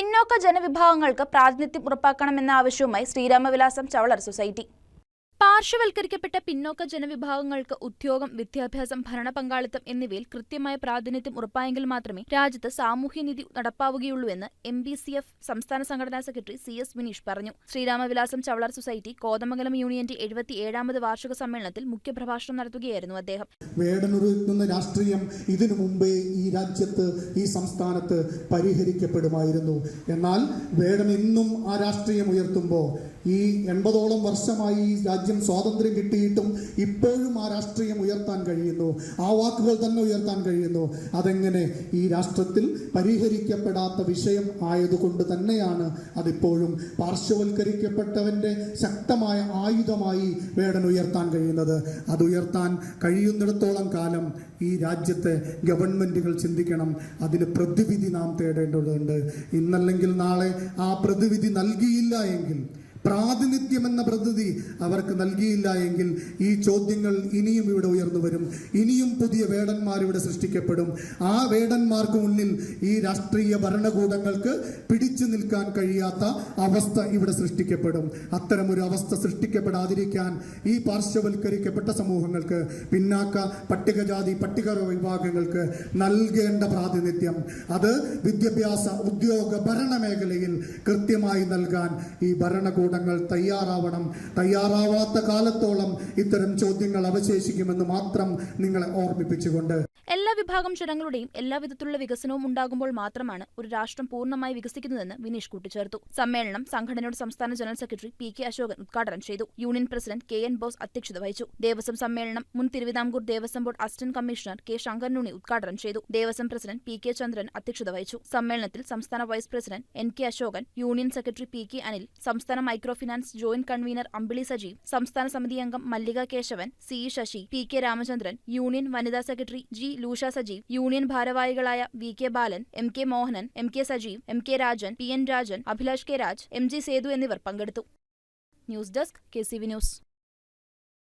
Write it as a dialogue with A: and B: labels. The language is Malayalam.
A: പിന്നോക്ക ജനവിഭാഗങ്ങൾക്ക് പ്രാതിനിധ്യം ഉറപ്പാക്കണമെന്ന ആവശ്യവുമായി ശ്രീരാമവിലാസം ചവളർ സൊസൈറ്റി. പാർശ്വവൽക്കരിക്കപ്പെട്ട പിന്നോക്ക ജനവിഭാഗങ്ങൾക്ക് ഉദ്യോഗം വിദ്യാഭ്യാസം ഭരണ പങ്കാളിത്തം എന്നിവയിൽ കൃത്യമായ പ്രാതിനിധ്യം ഉറപ്പായെങ്കിൽ മാത്രമേ രാജ്യത്ത് സാമൂഹ്യനീതി നടപ്പാവുകയുള്ളൂവെന്ന് എം ബി സി എഫ് സംസ്ഥാന സംഘടനാ സെക്രട്ടറി സി എസ് വിനീഷ് പറഞ്ഞു. ശ്രീരാമവിലാസം ചവളർ സൊസൈറ്റി കോതമംഗലം യൂണിയന്റെ എഴുപത്തിയേഴാമത് വാർഷിക സമ്മേളനത്തിൽ മുഖ്യപ്രഭാഷണം നടത്തുകയായിരുന്നു അദ്ദേഹം.
B: രാഷ്ട്രീയം ഇതിനു മുമ്പേ ഈ രാജ്യത്ത് ഈ സംസ്ഥാനത്ത് പരിഹരിക്കപ്പെടുമായിരുന്നു. എന്നാൽ വേടൻ ഇന്നും ആ രാഷ്ട്രീയം ഉയർത്തുമ്പോൾ ഈ എൺപതോളം വർഷമായി രാജ്യം സ്വാതന്ത്ര്യം കിട്ടിയിട്ടും ഇപ്പോഴും ആ രാഷ്ട്രീയം ഉയർത്താൻ കഴിയുന്നു. ആ വാക്കുകൾ തന്നെ ഉയർത്താൻ കഴിയുന്നു. അതെങ്ങനെ ഈ രാഷ്ട്രത്തിൽ പരിഹരിക്കപ്പെടാത്ത വിഷയം ആയതുകൊണ്ട് തന്നെയാണ് അതിപ്പോഴും പാർശ്വവൽക്കരിക്കപ്പെട്ടവന്റെ ശക്തമായ ആയുധമായി വേടൻ ഉയർത്താൻ കഴിയുന്നത്. അത് ഉയർത്താൻ കഴിയുന്നിടത്തോളം കാലം ഈ രാജ്യത്തെ ഗവൺമെന്റുകൾ ചിന്തിക്കണം. അതിന് പ്രതിവിധി നാം തേടേണ്ടതുണ്ട്. ഇന്നല്ലെങ്കിൽ നാളെ ആ പ്രതിവിധി നൽകിയില്ല എങ്കിൽ പ്രാതിനിധ്യം എന്ന പ്രതിനിധി അവർക്ക് നൽകിയില്ല എങ്കിൽ ഈ ചോദ്യങ്ങൾ ഇനിയും ഇവിടെ ഉയർന്നു വരും. ഇനിയും പുതിയ വേടന്മാർ ഇവിടെ സൃഷ്ടിക്കപ്പെടും. ആ വേടന്മാർക്ക് മുന്നിൽ ഈ രാഷ്ട്രീയ ഭരണകൂടങ്ങൾക്ക് പിടിച്ചു നിൽക്കാൻ കഴിയാത്ത അവസ്ഥ ഇവിടെ സൃഷ്ടിക്കപ്പെടും. അത്തരമൊരു അവസ്ഥ സൃഷ്ടിക്കപ്പെടാതിരിക്കാൻ ഈ പാർശ്വവൽക്കരിക്കപ്പെട്ട സമൂഹങ്ങൾക്ക് പിന്നാക്ക പട്ടികജാതി പട്ടിക വിഭാഗങ്ങൾക്ക് നൽകേണ്ട പ്രാതിനിധ്യം. അത് വിദ്യാഭ്യാസ ഉദ്യോഗ ഭരണ മേഖലയിൽ കൃത്യമായി നൽകാൻ ഈ ഭരണകൂടങ്ങൾ തയ്യാറാവണം. തയ്യാറാവാത്ത കാലത്തോളം ഇത്തരം ചോദ്യങ്ങൾ അവശേഷിക്കുമെന്ന് മാത്രം നിങ്ങളെ ഓർമ്മിപ്പിച്ചുകൊണ്ട്.
A: വിഭാഗം ജനങ്ങളുടെയും എല്ലാവിധത്തിലുള്ള വികസനവും ഉണ്ടാകുമ്പോൾ മാത്രമാണ് ഒരു രാഷ്ട്രം പൂർണമായി വികസിക്കുന്നതെന്ന് വിനീഷ് കൂട്ടിച്ചേർത്തു. സമ്മേളനം സംഘടനയുടെ സംസ്ഥാന general secretary P K Ashokan ഉദ്ഘാടനം ചെയ്തു. Union president K N Bose അധ്യക്ഷത വഹിച്ചു. ദേവസ്വം സമ്മേളനം മുൻ Travancore Devaswom board assistant commissioner K Sankaranunni ഉദ്ഘാടനം ചെയ്തു. Devaswom president P K Chandran അധ്യക്ഷത വഹിച്ചു. സമ്മേളനത്തിൽ സംസ്ഥാന vice president N K Ashokan union secretary P K Anil സംസ്ഥാന micro finance joint convener Ambili Sajeev സംസ്ഥാന സമിതി അംഗം Mallika Kesavan C Sasi P K Ramachandran union വനിതാ secretary G Lusha Sajeev union ഭാരവാഹികളായ V K Balan M K Mohanan M K Sajeev M K Rajan P N Rajan Abhilash K Raj M G Sethu എന്നിവർ പങ്കെടുത്തു. News desk K C V news.